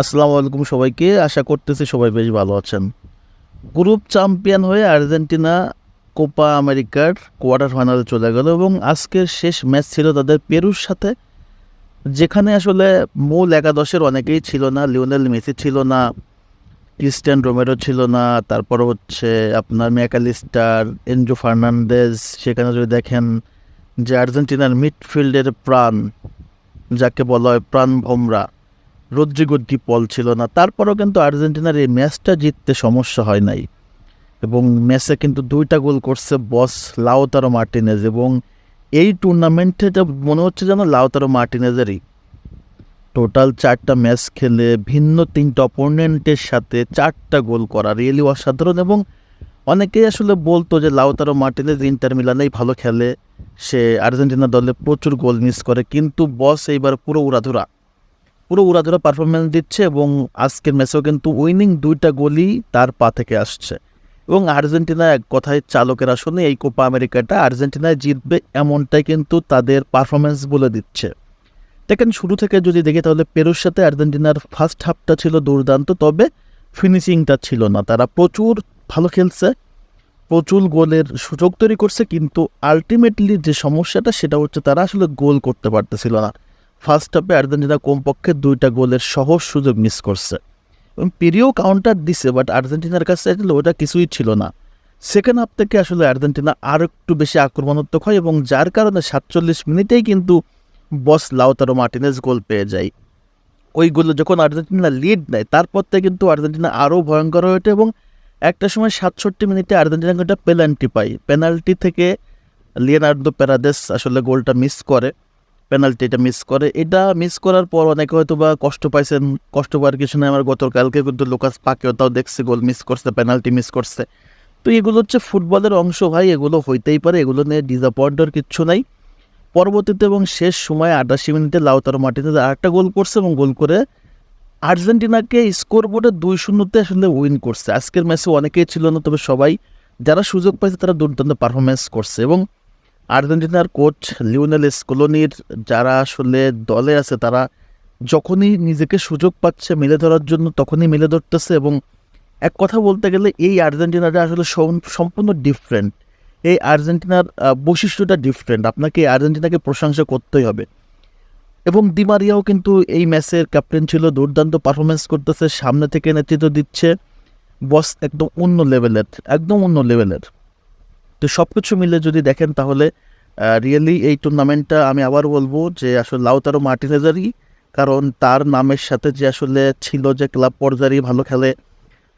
আসসালামু আলাইকুম সবাইকে। আশা করতেছি সবাই বেশ ভালো আছেন। গ্রুপ চ্যাম্পিয়ন হয়ে আর্জেন্টিনা কোপা আমেরিকার কোয়ার্টার ফাইনালে চলে গেল এবং আজকের শেষ ম্যাচ ছিল তাদের পেরুর সাথে, যেখানে আসলে মূল একাদশের অনেকেই ছিল না। লিওনেল মেসি ছিল না, ক্রিস্টিয়ান রোমেরো ছিল না, তারপর হচ্ছে আপনার ম্যাকালিস্টার এনজো ফার্নান্দেজ। সেখানে যদি দেখেন যে আর্জেন্টিনার মিডফিল্ডের প্রাণ, যাকে বলা হয় প্রাণ ভোমরা রদ্রিগো পল ছিল না। তারপরেও কিন্তু আর্জেন্টিনার এই ম্যাচটা জিততে সমস্যা হয় নাই। এবং ম্যাচে কিন্তু দুইটা গোল করছে বস লাউতারো মার্টিনেজ এবং এই টুর্নামেন্টে যা মনে হচ্ছে যেন লাউতারো মার্টিনেজেরই। টোটাল চারটা ম্যাচ খেলে ভিন্ন তিনটা অপোনেন্টের সাথে চারটা গোল করা রিয়েলি অসাধারণ এবং অনেকেই আসলে বলতো যে লাউতারো মার্টিনেজ ইন্টার মিলানেই ভালো খেলে। সে আর্জেন্টিনা দলে প্রচুর গোল মিস করে, কিন্তু বস এইবার পুরো উড়াধুরা। পুরো উড়াধুরা পারফরমেন্স দিচ্ছে এবং আজকের ম্যাচেও কিন্তু উইনিং দুইটা গোলই তার পা থেকে আসছে। এবং আর্জেন্টিনা এক কথায় চালকের আসলে এই কোপা আমেরিকাটা আর্জেন্টিনায় জিতবে এমনটাই কিন্তু তাদের পারফরমেন্স বলে দিচ্ছে। দেখেন, শুরু থেকে যদি দেখি তাহলে পেরুর সাথে আর্জেন্টিনার ফার্স্ট হাফটা ছিল দুর্দান্ত, তবে ফিনিশিংটা ছিল না। তারা প্রচুর ভালো খেলছে, প্রচুর গোলের সুযোগ তৈরি করছে, কিন্তু আলটিমেটলি যে সমস্যাটা সেটা হচ্ছে তারা আসলে গোল করতে পারতেছিল না। ফার্স্ট হাফে আর্জেন্টিনা কমপক্ষে দুইটা গোলের সহজ সুযোগ মিস করছে। এবং পেরিও কাউন্টার দিছে বাট আর্জেন্টিনার কাছে আসলে ওটা কিছুই ছিল না। সেকেন্ড হাফ থেকে আসলে আর্জেন্টিনা আর একটু বেশি আক্রমণাত্মক হয় এবং যার কারণে সাতচল্লিশ মিনিটেই কিন্তু বস লাউতারো মার্টিনেজ গোল পেয়ে যায়। ওই গোলে যখন আর্জেন্টিনা লিড নেয়, তারপর থেকে কিন্তু আর্জেন্টিনা আরও ভয়ঙ্কর হয়ে ওঠে এবং একটা সময় সাতষট্টি মিনিটে আর্জেন্টিনা একটা পেনাল্টি পায়। পেনাল্টি থেকে লিয়েনার্দো প্যারাদেস আসলে গোলটা মিস করে। পেনাল্টিটা মিস করে। এটা মিস করার পর অনেকে হয়তো বা কষ্ট পাইছেন, কষ্ট পাওয়ার কিছু নয় আমার গতকালকে কিন্তু লোকাস পাকেও তাও দেখছে গোল মিস করছে পেনাল্টি মিস করছে। তো এগুলো হচ্ছে ফুটবলের অংশ ভাই, এগুলো হইতেই পারে, এগুলো নিয়ে ডিসঅ্যাপয়েন্টের কিচ্ছু নাই। পরবর্তীতে এবং শেষ সময় আটাশি মিনিটে লাউতারো মাটিতে আরেকটা গোল করছে এবং গোল করে আর্জেন্টিনাকে স্কোর বোর্ডে দুই শূন্যতে আসলে উইন করছে। আজকের ম্যাচে অনেকেই ছিল না, তবে সবাই যারা সুযোগ পাইছে তারা দুর্দান্ত পারফরমেন্স করছে। এবং আর্জেন্টিনার কোচ লিওনেল স্কোলোনির যারা আসলে দলে আছে, তারা যখনই নিজেকে সুযোগ পাচ্ছে মেলে ধরার জন্য তখনই মেলে ধরতেছে এবং এক কথা বলতে গেলে এই আর্জেন্টিনাটা আসলে সম্পূর্ণ ডিফারেন্ট এই আর্জেন্টিনার বৈশিষ্ট্যটা ডিফারেন্ট আপনাকে আর্জেন্টিনাকে প্রশংসা করতেই হবে। এবং দিমারিয়াও কিন্তু এই ম্যাচের ক্যাপ্টেন ছিল, দুর্দান্ত পারফরমেন্স করতেছে, সামনে থেকে নেতৃত্ব দিচ্ছে। বস একদম অন্য লেভেলের একদম অন্য লেভেলের তো সব কিছু মিলে যদি দেখেন তাহলে রিয়েলি এই টুর্নামেন্টটা আমি আবার বলব যে আসলে লাউতারো মার্টিনেজারই, কারণ তার নামের সাথে যে আসলে ছিল যে ক্লাব পর্যায়ে ভালো খেলে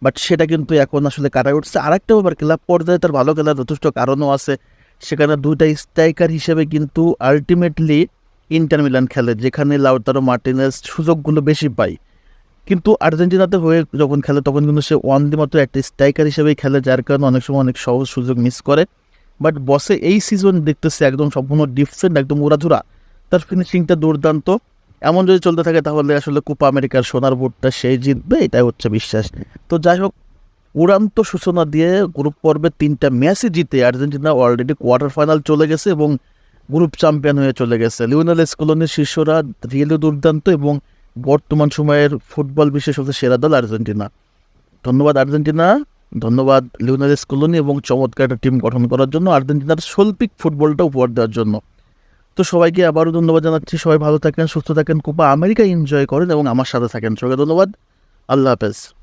বাট সেটা কিন্তু এখন আসলে কাটায় উঠছে। আরেকটা ব্যাপার, ক্লাব পর্যায়ে তার ভালো খেলার যথেষ্ট কারণও আছে। সেখানে দুইটা স্ট্রাইকার হিসেবে কিন্তু আলটিমেটলি ইন্টার মিলান খেলে, যেখানে লাউতারো মার্টিনেজ সুযোগগুলো বেশি পায়। কিন্তু আর্জেন্টিনাতে হয়ে যখন খেলে, তখন কিন্তু সে ওয়ান দি মাত্র একটা স্ট্রাইকার হিসেবেই খেলে, যার কারণে অনেক সময় অনেক সহজ সুযোগ মিস করে। বাট বসে এই সিজন দেখতেছে একদম সম্পূর্ণ ডিফারেন্ট একদম উড়াধুরা। তার ফিনিশিংটা দুর্দান্ত। এমন যদি চলতে থাকে, তাহলে আসলে কোপা আমেরিকার সোনার বোর্ডটা সেই জিতবে, এটাই হচ্ছে বিশ্বাস। তো যাই হোক, উড়ান্ত সূচনা দিয়ে গ্রুপ পর্বে তিনটা ম্যাচই জিতে আর্জেন্টিনা অলরেডি কোয়ার্টার ফাইনাল চলে গেছে এবং গ্রুপ চ্যাম্পিয়ন হয়ে চলে গেছে। লিওনেল স্কোলনের শিষ্যরা রিয়েলি দুর্দান্ত এবং বর্তমান সময়ের ফুটবল বিশ্বের সবচেয়ে সেরা দল আর্জেন্টিনা। ধন্যবাদ আর্জেন্টিনা, ধন্যবাদ লিওনারেস স্কুলনি এবং চমৎকার একটা টিম গঠন করার জন্য, আর্জেন্টিনার শৈল্পিক ফুটবলটা উপহার দেওয়ার জন্য। তো সবাইকে আবারও ধন্যবাদ জানাচ্ছি, সবাই ভালো থাকেন, সুস্থ থাকেন, কোপা আমেরিকা এনজয় করেন এবং আমার সাথে থাকেন। সবাইকে ধন্যবাদ, আল্লাহ হাফেজ।